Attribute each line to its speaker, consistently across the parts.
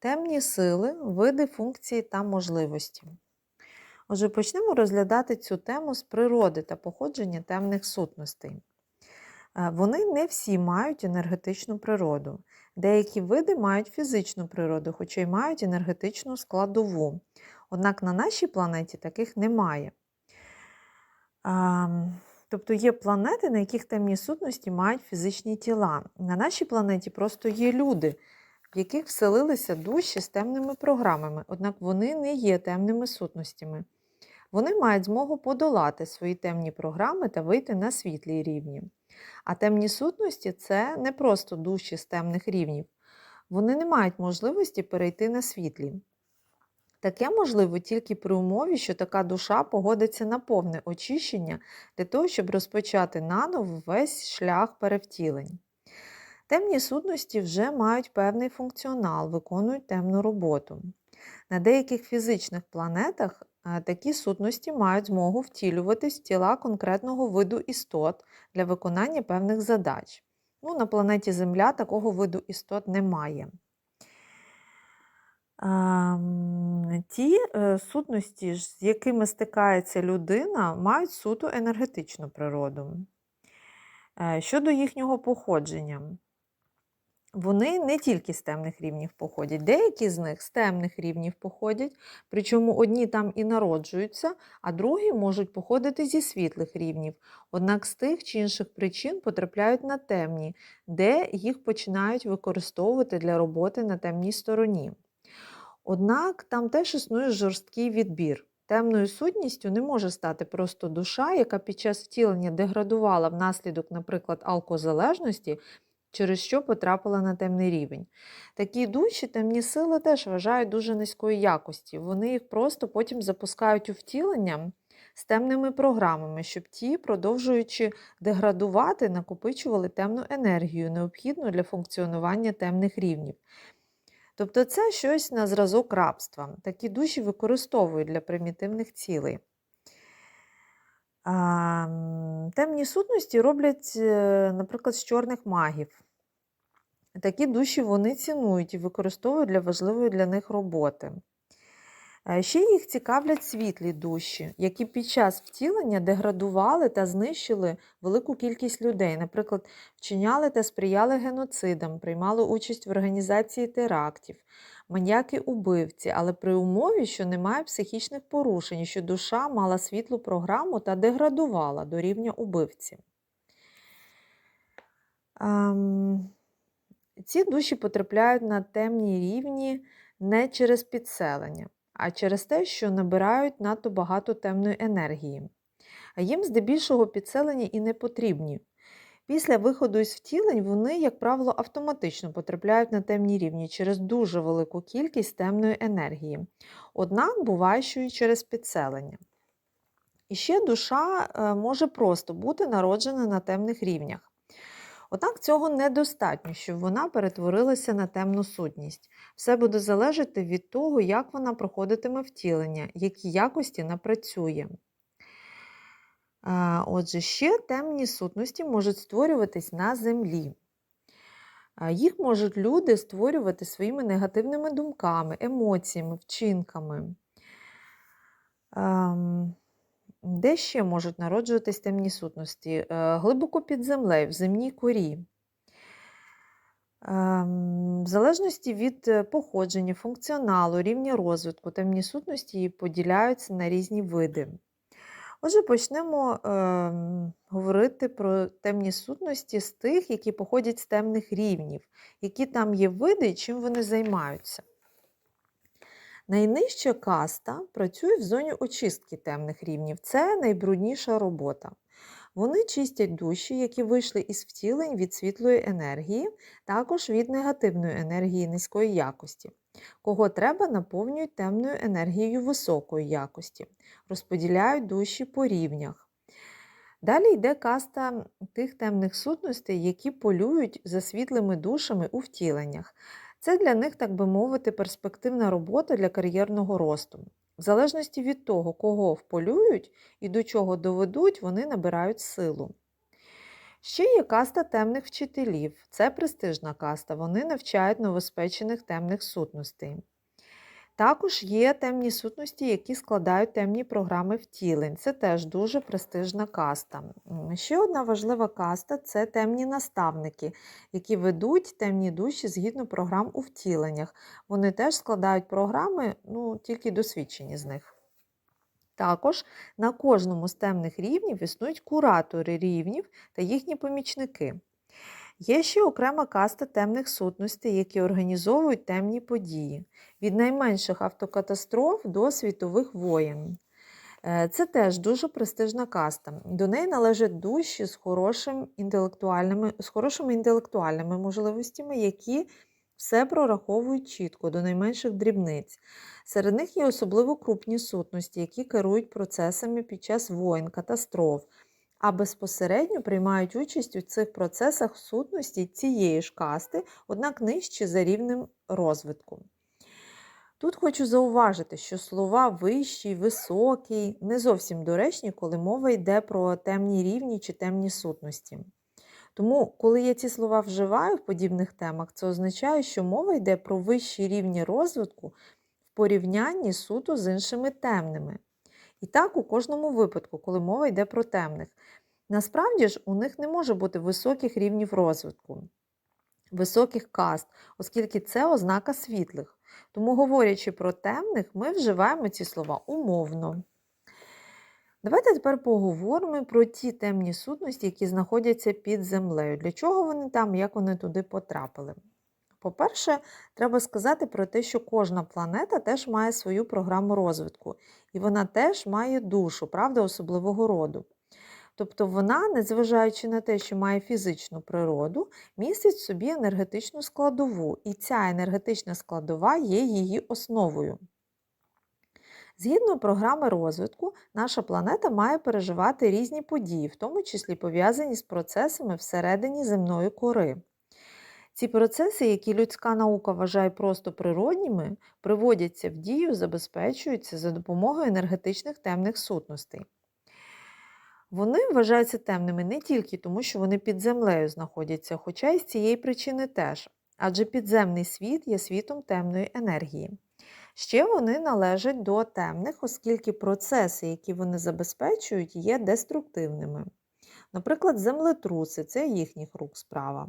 Speaker 1: Темні сили, види, функції та можливості. Отже, почнемо розглядати цю тему з природи та походження темних сутностей. Е, Вони не всі мають енергетичну природу. Деякі види мають фізичну природу, хоча й мають енергетичну складову. Однак на нашій планеті таких немає. Тобто є планети, на яких темні сутності мають фізичні тіла. На нашій планеті просто є люди, яких вселилися душі з темними програмами, однак вони не є темними сутностями. Вони мають змогу подолати свої темні програми та вийти на світлі рівні. А темні сутності це не просто душі з темних рівнів. Вони не мають можливості перейти на світлі. Таке можливо тільки при умові, що така душа погодиться на повне очищення для того, щоб розпочати наново весь шлях перевтілень. Темні сутності вже мають певний функціонал, виконують темну роботу. На деяких фізичних планетах е, такі сутності мають змогу втілюватись в тіла конкретного виду істот для виконання певних задач. Ну, на планеті Земля такого виду істот немає. Ем, Ті е, сутності, з якими стикається людина, мають суто енергетичну природу. Е, Щодо їхнього походження, вони не тільки з темних рівнів походять, деякі з них з темних рівнів походять, причому одні там і народжуються, а другі можуть походити зі світлих рівнів. Однак з тих чи інших причин потрапляють на темні, де їх починають використовувати для роботи на темній стороні. Однак там теж існує жорсткий відбір. Темною сутністю не може стати просто душа, яка під час втілення деградувала внаслідок, наприклад, алкозалежності, через що потрапила на темний рівень. Такі душі темні сили теж вважають дуже низької якості. Вони їх просто потім запускають у втілення з темними програмами, щоб ті, продовжуючи деградувати, накопичували темну енергію, необхідну для функціонування темних рівнів. Тобто це щось на зразок рабства. Такі душі використовують для примітивних цілей. Темні сутності роблять, е, наприклад, з чорних магів. Такі душі вони цінують і використовують для важливої для них роботи. Е, Ще їх цікавлять світлі душі, які під час втілення деградували та знищили велику кількість людей, наприклад, вчиняли та сприяли геноцидам, приймали участь в організації терактів, маньяки-убивці, але при умові, що немає психічних порушень, що душа мала світлу програму та деградувала до рівня убивці. Ем, Ці душі потрапляють на темні рівні не через підселення а через те, що набирають надто багато темної енергії. А їм здебільшого підселення і не потрібні. Після виходу із втілень вони, як правило, автоматично потрапляють на темні рівні через дуже велику кількість темної енергії. Однак буває, що і через підселення. І ще душа е, може просто бути народжена на темних рівнях. Однак цього недостатньо, щоб вона перетворилася на темну сутність. Все буде залежати від того, як вона проходитиме втілення, які якості напрацює. Отже, ще темні сутності можуть створюватись на землі. Їх можуть люди створювати своїми негативними думками, емоціями, вчинками. Де ще можуть народжуватись темні сутності? Е, Глибоко під землею, в земній корі. Ем, В залежності від е, походження, функціоналу, рівня розвитку, темні сутності поділяються на різні види. Отже, почнемо ем, говорити про темні сутності з тих, які походять з темних рівнів, які там є види і чим вони займаються. Найнижча каста працює в зоні очистки темних рівнів. Це найбрудніша робота. Вони чистять душі, які вийшли із втілень від світлої енергії, також від негативної енергії низької якості. Кого треба, наповнюють темною енергією високої якості, розподіляють душі по рівнях. Далі йде каста тих темних сутностей, які полюють за світлими душами у втіленнях. Це для них, так би мовити, перспективна робота для кар'єрного росту. В залежності від того, кого вполюють і до чого доведуть, вони набирають силу. Ще є каста темних вчителів. Це престижна каста. Вони навчають новоспечених темних сутностей. Також є темні сутності, які складають темні програми втілень. Це теж дуже престижна каста. Ще одна важлива каста це темні наставники, які ведуть темні душі згідно програм у втіленнях. Вони теж складають програми, ну, тільки досвідчені з них. Також на кожному з темних рівнів існують куратори рівнів та їхні помічники. Є ще окрема каста темних сутностей, які організовують темні події, від найменших автокатастроф до світових воєн. Е, Це теж дуже престижна каста. До неї належать душі з, хорошим інтелектуальними, з хорошими інтелектуальними можливостями, які все прораховують чітко до найменших дрібниць. Серед них є особливо крупні сутності, які керують процесами під час воєн, катастроф, а безпосередньо приймають участь у цих процесах сутності цієї ж касти, однак нижче за рівнем розвитку. Тут хочу зауважити, що слова вищий, високий не зовсім доречні, коли мова йде про темні рівні чи темні сутності. Тому, коли я ці слова вживаю в подібних темах, це означає, що мова йде про вищі рівні розвитку в порівнянні суто з іншими темними. І так у кожному випадку, коли мова йде про темних. Насправді ж у них не може бути високих рівнів розвитку, високих каст, оскільки це ознака світлих. Тому, говорячи про темних, ми вживаємо ці слова умовно. Давайте тепер поговоримо про ті темні сутності, які знаходяться під землею. Для чого вони там, як вони туди потрапили? По-перше, треба сказати про те, що кожна планета теж має свою програму розвитку, і вона теж має душу, правда, особливого роду. Тобто вона, незважаючи на те, що має фізичну природу, містить в собі енергетичну складову, і ця енергетична складова є її основою. Згідно програми розвитку, наша планета має переживати різні події, в тому числі пов'язані з процесами всередині земної кори. Ці процеси, які людська наука вважає просто природніми, приводяться в дію, забезпечуються за допомогою енергетичних темних сутностей. Вони вважаються темними не тільки тому, що вони під землею знаходяться, хоча й з цієї причини теж, адже підземний світ є світом темної енергії. Ще вони належать до темних, оскільки процеси, які вони забезпечують, є деструктивними. Наприклад, землетруси це їхніх рук справа.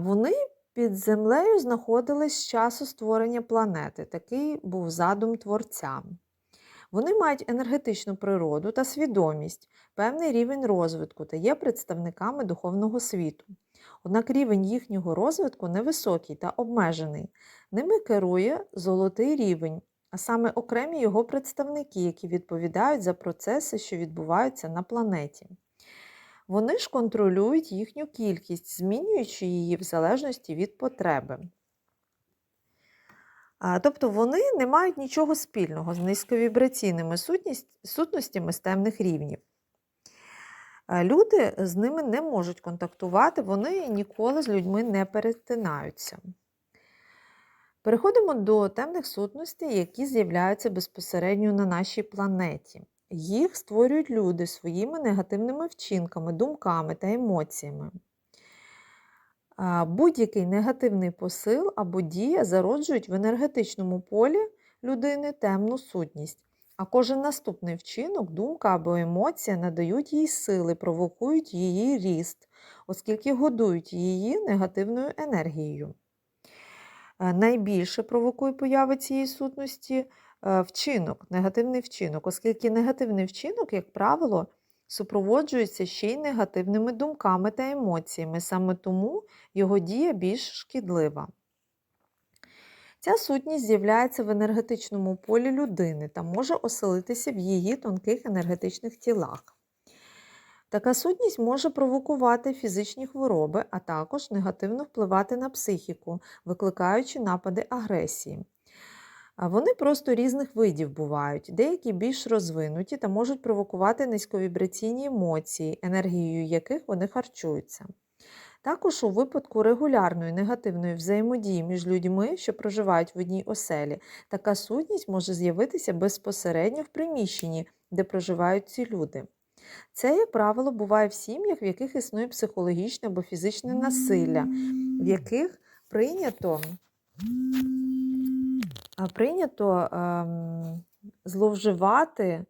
Speaker 1: Вони під землею знаходились з часу створення планети. Такий був задум творця. Вони мають енергетичну природу та свідомість, певний рівень розвитку та є представниками духовного світу. Однак рівень їхнього розвитку невисокий та обмежений. Ними керує золотий рівень, а саме окремі його представники, які відповідають за процеси, що відбуваються на планеті. Вони ж контролюють їхню кількість, змінюючи її в залежності від потреби. Тобто вони не мають нічого спільного з низьковібраційними сутностями з темних рівнів. Люди з ними не можуть контактувати, вони ніколи з людьми не перетинаються. Переходимо до темних сутностей, які з'являються безпосередньо на нашій планеті. Їх створюють люди своїми негативними вчинками, думками та емоціями. Будь-який негативний посил або дія зароджують в енергетичному полі людини темну сутність, а кожен наступний вчинок, думка або емоція надають їй сили, провокують її ріст, оскільки годують її негативною енергією. Е, Найбільше провокує появи цієї сутності вчинок, негативний вчинок, оскільки негативний вчинок, як правило, супроводжується ще й негативними думками та емоціями, саме тому його дія більш шкідлива. Ця сутність з'являється в енергетичному полі людини та може оселитися в її тонких енергетичних тілах. Така сутність може провокувати фізичні хвороби, а також негативно впливати на психіку, викликаючи напади агресії. А Вони просто різних видів бувають, деякі більш розвинуті та можуть провокувати низьковібраційні емоції, енергією яких вони харчуються. Також у випадку регулярної негативної взаємодії між людьми, що проживають в одній оселі, така сутність може з'явитися безпосередньо в приміщенні, де проживають ці люди. Це, як правило, буває в сім'ях, в яких існує психологічне або фізичне насилля, в яких прийнято, прийнято ем, зловживати,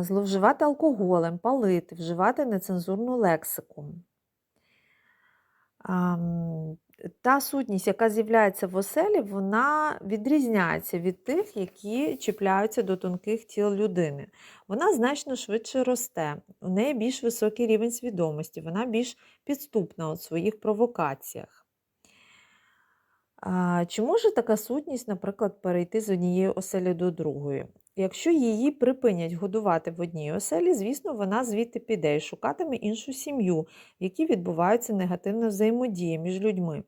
Speaker 1: зловживати алкоголем, палити, вживати нецензурну лексику. Та сутність, яка з'являється в оселі, вона відрізняється від тих, які чіпляються до тонких тіл людини. Вона значно швидше росте, у неї більш високий рівень свідомості, вона більш підступна у своїх провокаціях. Чи може така сутність, наприклад, перейти з однієї оселі до другої? Якщо її припинять годувати в одній оселі, звісно, вона звідти піде і шукатиме іншу сім'ю, в якій відбувається негативна взаємодія між людьми.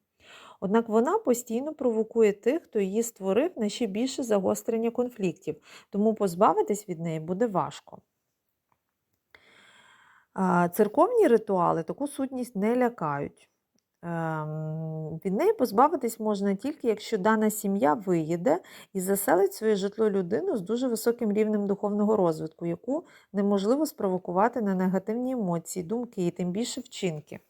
Speaker 1: Однак вона постійно провокує тих, хто її створив на ще більше загострення конфліктів, тому позбавитись від неї буде важко. Церковні ритуали таку сутність не лякають. Ем, Від неї позбавитись можна тільки, якщо дана сім'я виїде і заселить своє житло людину з дуже високим рівнем духовного розвитку, яку неможливо спровокувати на негативні емоції, думки і тим більше вчинки.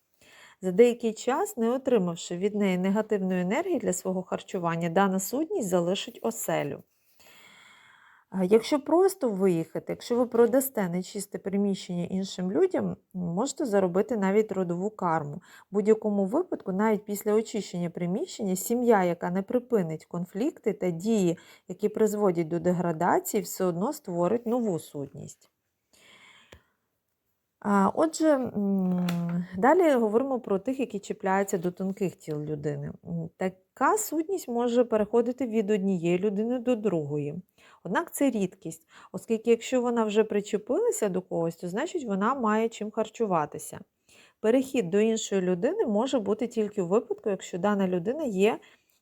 Speaker 1: За деякий час, не отримавши від неї негативної енергії для свого харчування, дана сутність залишить оселю. Якщо просто виїхати, якщо ви продасте нечисте приміщення іншим людям, можете заробити навіть родову карму. В будь-якому випадку, навіть після очищення приміщення, сім'я, яка не припинить конфлікти та дії, які призводять до деградації, все одно створить нову сутність. Отже, далі говоримо про тих, які чіпляються до тонких тіл людини. Така сутність може переходити від однієї людини до другої. Однак це рідкість, оскільки якщо вона вже причепилася до когось, то значить вона має чим харчуватися. Перехід до іншої людини може бути тільки у випадку, якщо дана людина є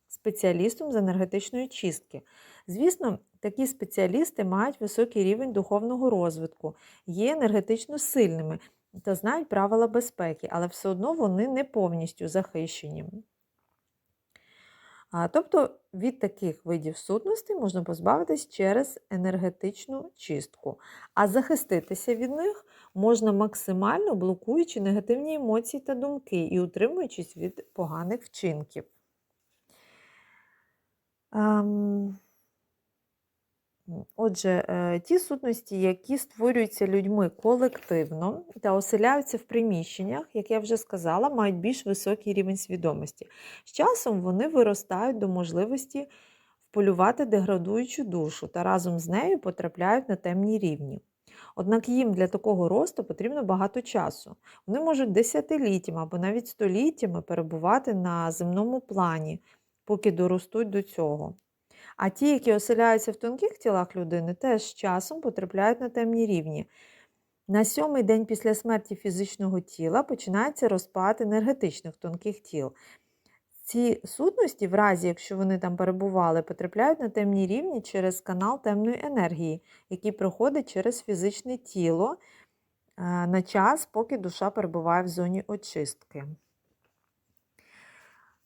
Speaker 1: спеціалістом з енергетичної чистки. Звісно, такі спеціалісти мають високий рівень духовного розвитку, є енергетично сильними та знають правила безпеки, але все одно вони не повністю захищені. Тобто від таких видів сутностей можна позбавитись через енергетичну чистку, а захиститися від них можна максимально блокуючи негативні емоції та думки і утримуючись від поганих вчинків. Ем, Отже, е, ті сутності, які створюються людьми колективно та оселяються в приміщеннях, як я вже сказала, мають більш високий рівень свідомості. З часом вони виростають до можливості вполювати деградуючу душу та разом з нею потрапляють на темні рівні. Однак їм для такого росту потрібно багато часу. Вони можуть десятиліттями або навіть століттями перебувати на земному плані, поки доростуть до цього. А ті, які оселяються в тонких тілах людини, теж з часом потрапляють на темні рівні. На сьомий день після смерті фізичного тіла починається розпад енергетичних тонких тіл. Ці сутності, в разі, якщо вони там перебували, потрапляють на темні рівні через канал темної енергії, який проходить через фізичне тіло е, на час, поки душа перебуває в зоні очистки.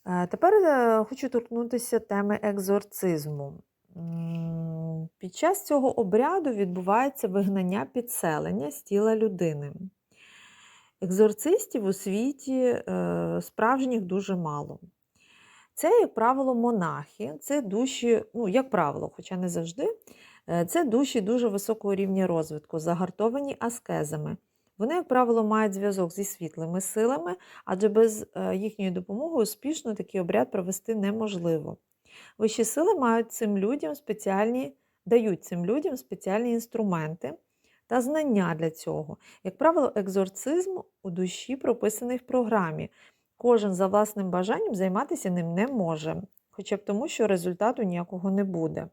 Speaker 1: Е, Тепер е, хочу торкнутися теми екзорцизму. Під час цього обряду відбувається вигнання підселення з тіла людини. Екзорцистів у світі е, справжніх дуже мало. Це, як правило, монахи, це душі, ну, як правило, хоча не завжди, це душі дуже високого рівня розвитку, загартовані аскезами. Вони, як правило, мають зв'язок зі світлими силами, адже без е, їхньої допомоги успішно такий обряд провести неможливо. Вищі сили мають цим людям спеціальні, дають цим людям спеціальні інструменти та знання для цього. Як правило, екзорцизм у душі прописаний в програмі. Кожен за власним бажанням займатися ним не може, хоча б тому, що результату ніякого не буде.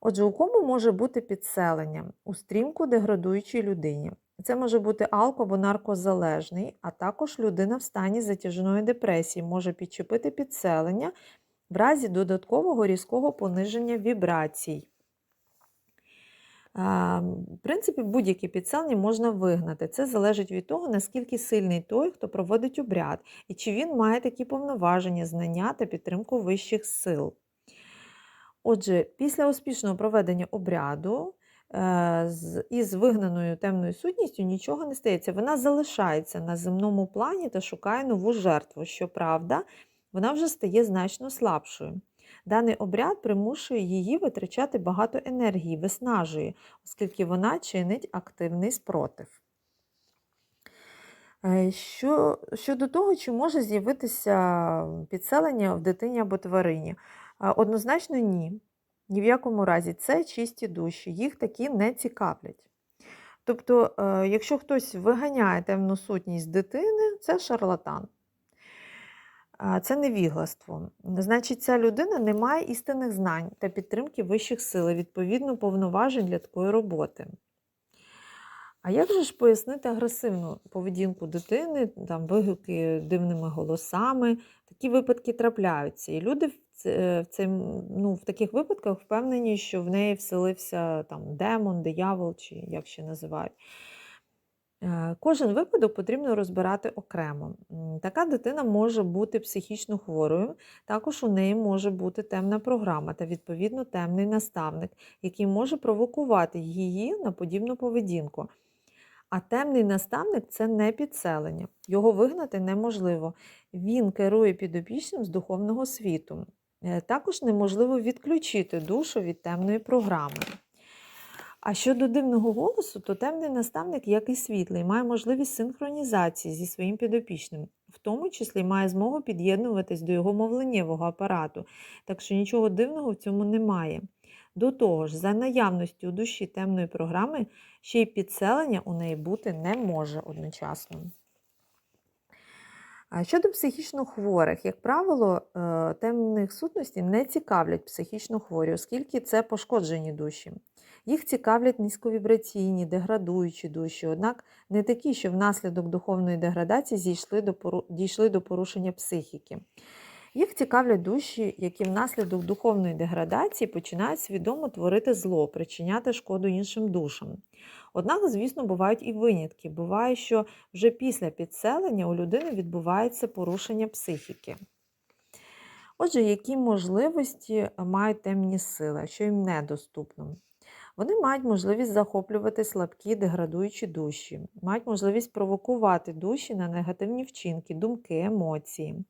Speaker 1: Отже, у кому може бути підселення? У стрімко деградуючій людині. Це може бути алко- або наркозалежний, а також людина в стані затяжної депресії може підчепити підселення в разі додаткового різкого пониження вібрацій. В принципі, будь-які підселення можна вигнати. Це залежить від того, наскільки сильний той, хто проводить обряд, і чи він має такі повноваження, знання та підтримку вищих сил. Отже, після успішного проведення обряду із вигнаною темною сутністю нічого не стається. Вона залишається на земному плані та шукає нову жертву. Щоправда, вона вже стає значно слабшою. Даний обряд примушує її витрачати багато енергії, виснажує, оскільки вона чинить активний спротив. Е, Що, щодо того, чи може з'явитися підселення в дитині або тварині, Е, однозначно ні. Ні в якому разі це чисті душі, їх такі не цікавлять. Тобто, е, якщо хтось виганяє темну сутність дитини, це шарлатан. Це невігластво. Значить, ця людина не має істинних знань та підтримки вищих сил, відповідно, повноважень для такої роботи. А як же ж пояснити агресивну поведінку дитини, там вигуки дивними голосами? Такі випадки трапляються. І люди в, цим, ну, в таких випадках впевнені, що в неї вселився там, демон, диявол, чи як ще називають. Е, Кожен випадок потрібно розбирати окремо. Така дитина може бути психічно хворою, також у неї може бути темна програма та, відповідно, темний наставник, який може провокувати її на подібну поведінку. А темний наставник це не підселення. Його вигнати неможливо. Він керує підопічним з духовного світу. Е, Також неможливо відключити душу від темної програми. А щодо дивного голосу, то темний наставник, як і світлий, має можливість синхронізації зі своїм підопічним, в тому числі має змогу під'єднуватись до його мовленнєвого апарату, так що нічого дивного в цьому немає. До того ж, за наявністю у душі темної програми ще й підселення у неї бути не може одночасно. Щодо психічно хворих, як правило, е, темних сутностей не цікавлять психічно хворі, оскільки це пошкоджені душі. Їх цікавлять низьковібраційні, деградуючі душі, однак не такі, що внаслідок духовної деградації дійшли до порушення психіки. Їх цікавлять душі, які внаслідок духовної деградації починають свідомо творити зло, причиняти шкоду іншим душам. Однак, звісно, бувають і винятки. Буває, що вже після підселення у людини відбувається порушення психіки. Отже, які можливості мають темні сили, що їм недоступно? Вони мають можливість захоплювати слабкі деградуючі душі, мають можливість провокувати душі на негативні вчинки, думки, емоції,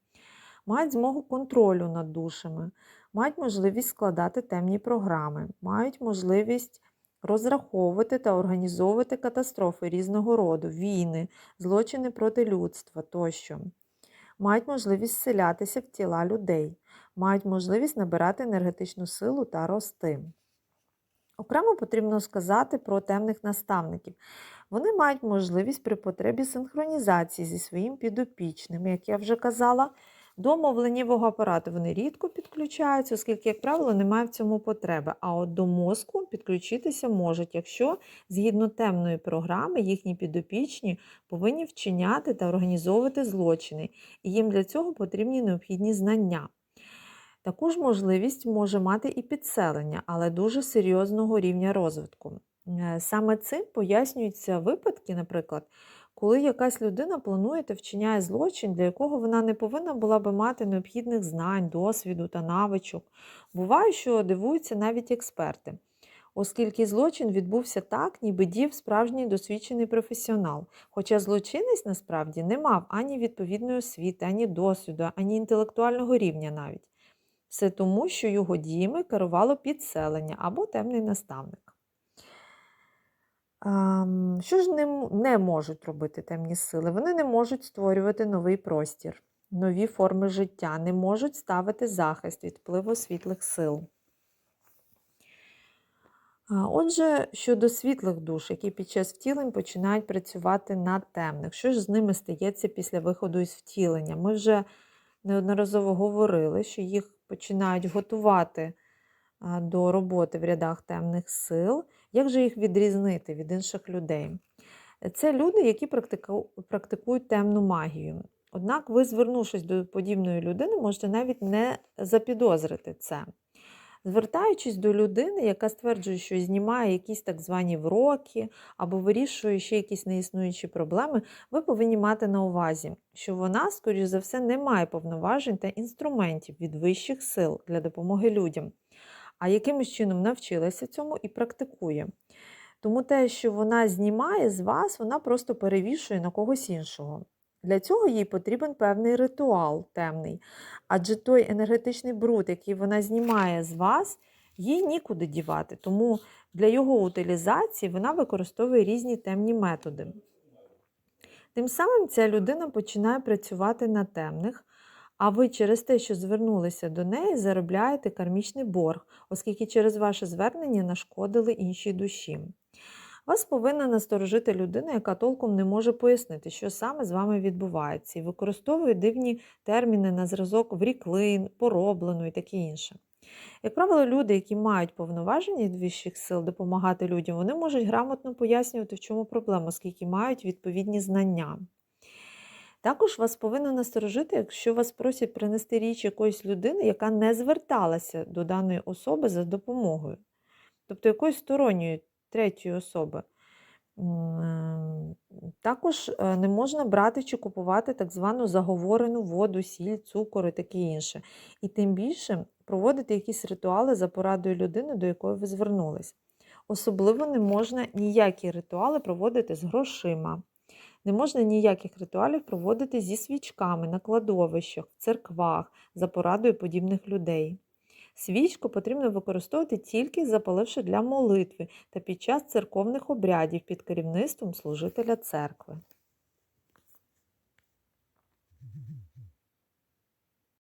Speaker 1: мають змогу контролю над душами, мають можливість складати темні програми, мають можливість розраховувати та організовувати катастрофи різного роду, війни, злочини проти людства тощо. Мають можливість вселятися в тіла людей, мають можливість набирати енергетичну силу та рости. Окремо потрібно сказати про темних наставників. Вони мають можливість при потребі синхронізації зі своїм підопічним, як я вже казала, до мовленнєвого апарату вони рідко підключаються, оскільки, як правило, немає в цьому потреби. А от до мозку підключитися можуть, якщо згідно темної програми їхні підопічні повинні вчиняти та організовувати злочини, і їм для цього потрібні необхідні знання. Таку ж можливість може мати і підселення, але дуже серйозного рівня розвитку. Е, Саме цим пояснюються випадки, наприклад, коли якась людина планує та вчиняє злочин, для якого вона не повинна була би мати необхідних знань, досвіду та навичок. Буває, що дивуються навіть експерти, оскільки злочин відбувся так, ніби дів справжній досвідчений професіонал. Хоча злочинець насправді не мав ані відповідної освіти, ані досвіду, ані інтелектуального рівня навіть. Все тому, що його діями керувало підселення або темний наставник. Що ж не, не можуть робити темні сили? Вони не можуть створювати новий простір, нові форми життя, не можуть ставити захист від впливу світлих сил. Отже, щодо світлих душ, які під час втілень починають працювати на темних, що ж з ними стається після виходу із втілення? Ми вже неодноразово говорили, що їх починають готувати до роботи в рядах темних сил. Як же їх відрізнити від інших людей? Це люди, які практикують темну магію. Однак ви, звернувшись до подібної людини, можете навіть не запідозрити це. Звертаючись до людини, яка стверджує, що знімає якісь так звані вроки або вирішує ще якісь неіснуючі проблеми, ви повинні мати на увазі, що вона, скоріш за все, не має повноважень та інструментів від вищих сил для допомоги людям. А якимось чином навчилася цьому і практикує. Тому те, що вона знімає з вас, вона просто перевішує на когось іншого. Для цього їй потрібен певний ритуал темний. Адже той енергетичний бруд, який вона знімає з вас, їй нікуди дівати. Тому для його утилізації вона використовує різні темні методи. Тим самим ця людина починає працювати на темних, а ви через те, що звернулися до неї, заробляєте кармічний борг, оскільки через ваше звернення нашкодили іншій душі. Вас повинна насторожити людина, яка толком не може пояснити, що саме з вами відбувається, і використовує дивні терміни на зразок вріклин, пороблено і таке інше. Як правило, люди, які мають повноваження від вищих сил допомагати людям, вони можуть грамотно пояснювати, в чому проблема, оскільки мають відповідні знання. Також вас повинно насторожити, якщо вас просять принести річ якоїсь людини, яка не зверталася до даної особи за допомогою, тобто якоїсь сторонньої третьої особи. Також е, не можна брати чи купувати так звану заговорену воду, сіль, цукор і таке інше. І тим більше проводити якісь ритуали за порадою людини, до якої ви звернулись. Особливо не можна ніякі ритуали проводити з грошима. Не можна ніяких ритуалів проводити зі свічками на кладовищах, в церквах за порадою подібних людей. Свічку потрібно використовувати тільки запаливши для молитви та під час церковних обрядів під керівництвом служителя церкви.